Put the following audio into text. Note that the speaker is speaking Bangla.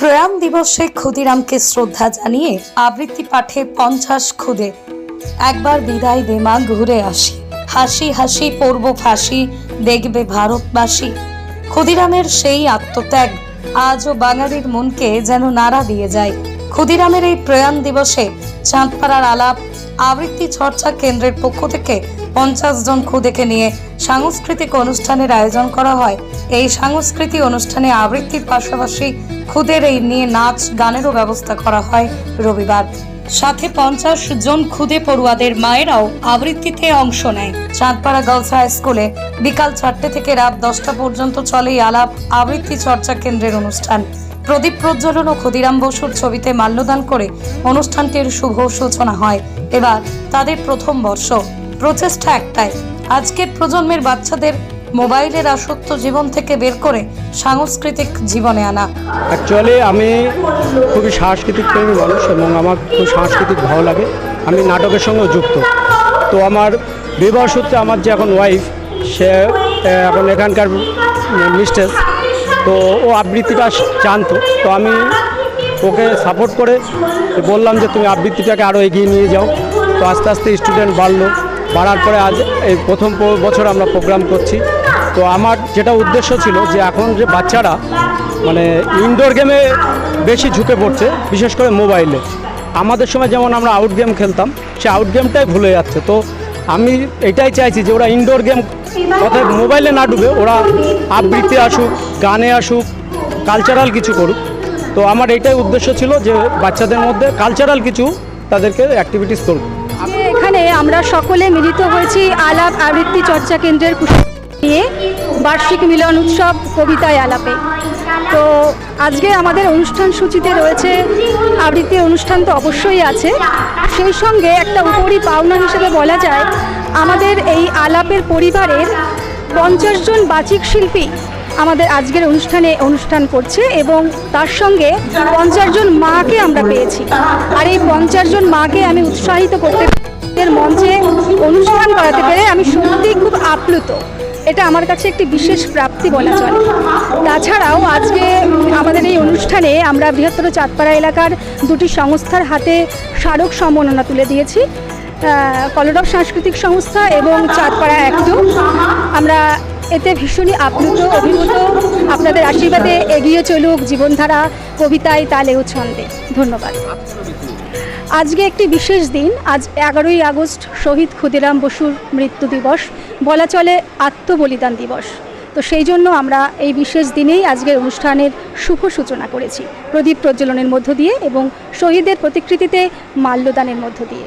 প্রয়াণ দিবসে ক্ষুদিরামকে শ্রদ্ধা জানিয়ে আবৃত্তি পাঠে পঞ্চাশ খুদে একবার বিদায় দেমা ঘুরে আসি। হাসি হাসি, পূর্ব ফাঁসি, দেখবে ভারতবাসী। ক্ষুদিরামের সেই আত্মত্যাগ আজও বাঙালির মনকে যেন নাড়া দিয়ে যায়। ক্ষুদিরামের এই প্রয়াণ দিবসে চাঁদপাড়ার আলাপ, আবৃত্তি চর্চা কেন্দ্রের পক্ষ থেকে পঞ্চাশ জন খুদেকে নিয়ে সাংস্কৃতিক অনুষ্ঠানের আয়োজন করা হয়। এই সাংস্কৃতিক অনুষ্ঠানে আবৃত্তির পাশাপাশি খুদের এই নিয়ে নাচ গানেরও ব্যবস্থা করা হয় রবিবার। সাথে পঞ্চাশ জন খুদে পড়ুয়াদের মায়েরাও আবৃত্তিতে অংশ নেয়। চাঁদপাড়া গার্লস হাই স্কুলে বিকাল চারটে থেকে রাত দশটা পর্যন্ত চলে আলাপ, আবৃত্তি চর্চা কেন্দ্রের অনুষ্ঠান। প্রদীপ প্রজ্বলন ও ক্ষুদিরাম বসুর ছবিতে মাল্যদান করে অনুষ্ঠানটির শুভ সূচনা হয়। এবার তাদের প্রথম বর্ষ। প্রচেষ্টা একটাই। আজকের প্রজন্মের বাচ্চাদের মোবাইলের আসক্ত জীবন থেকে বের করে সাংস্কৃতিক জীবনে আনা। অ্যাকচুয়ালি আমি খুবই সাংস্কৃতিক প্রেমী মানুষ এবং আমার খুব সাংস্কৃতিক ভালো লাগে। আমি নাটকের সঙ্গেও যুক্ত। তো আমার বিবাহ সূত্রে আমার যে এখন ওয়াইফ সে এখন এখানকার মিস্টেস তো ও আবৃত্তিটা জানতো। তো আমি ওকে সাপোর্ট করে বললাম যে তুমি আবৃত্তিটাকে আরও এগিয়ে নিয়ে যাও। তো আস্তে আস্তে স্টুডেন্ট বাড়লো। বাড়ার পরে আজ এই প্রথম বছর আমরা প্রোগ্রাম করছি। তো আমার যেটা উদ্দেশ্য ছিল যে এখন যে বাচ্চারা মানে ইনডোর গেমে বেশি ঝুঁকে পড়ছে, বিশেষ করে মোবাইলে আমাদের সময় যেমন আমরা আউট গেম খেলতাম, সে আউট গেমটাই ভুলে যাচ্ছে। তো আমি এটাই চাইছি যে ওরা ইনডোর গেম অর্থাৎ মোবাইলে না ডুবে, ওরা আবৃত্তি আসুক, গানে আসুক কালচারাল কিছু করুক। তো আমার এটাই উদ্দেশ্য ছিল যে বাচ্চাদের মধ্যে কালচারাল কিছু তাদেরকে অ্যাক্টিভিটিস করুক। এখানে আমরা সকলে মিলিত হয়েছি আলাপ আবৃত্তি চর্চা কেন্দ্রের নিয়ে বার্ষিক মিলন উৎসব কবিতায় আলাপে। তো আজকে আমাদের অনুষ্ঠান সূচিতে রয়েছে আবৃত্তির অনুষ্ঠান তো অবশ্যই আছে। সেই সঙ্গে একটা উপরি পাওনা হিসেবে বলা যায়, আমাদের এই আলাপের পরিবারের পঞ্চাশ জন বাচিক শিল্পী আমাদের আজকের অনুষ্ঠানে অনুষ্ঠান করছে এবং তার সঙ্গে পঞ্চাশ জন মাকে আমরা পেয়েছি। আর এই পঞ্চাশ জন মাকে আমি উৎসাহিত করতে মঞ্চে অনুষ্ঠান করাতে পেরে আমি সত্যিই খুব আপ্লুত। এটা আমার কাছে একটি বিশেষ প্রাপ্তি বলা চলে। তাছাড়াও আজকে আমাদের এই অনুষ্ঠানে আমরা বৃহত্তর চাঁদপাড়া এলাকার দুটি সংস্থার হাতে স্মারক সম্মাননা তুলে দিয়েছি কলরব সাংস্কৃতিক সংস্থা এবং চাঁদপাড়া একটু আমরা এতে ভীষণই আপ্লুত, অভিভূত, আপনাদের আশীর্বাদে এগিয়ে চলুক জীবনধারা, কবিতায় তালে ছন্দে ধন্যবাদ। আজকে একটি বিশেষ দিন। আজ এগারোই আগস্ট, শহীদ ক্ষুদিরাম বসুর মৃত্যু দিবস। বলা চলে আত্মবলিদান দিবস। তো সেই জন্য আমরা এই বিশেষ দিনেই আজকের অনুষ্ঠানের শুভ সূচনা করেছি। প্রদীপ প্রজ্বলনের মধ্য দিয়ে এবং শহীদের প্রতিকৃতিতে মাল্যদানের মধ্য দিয়ে।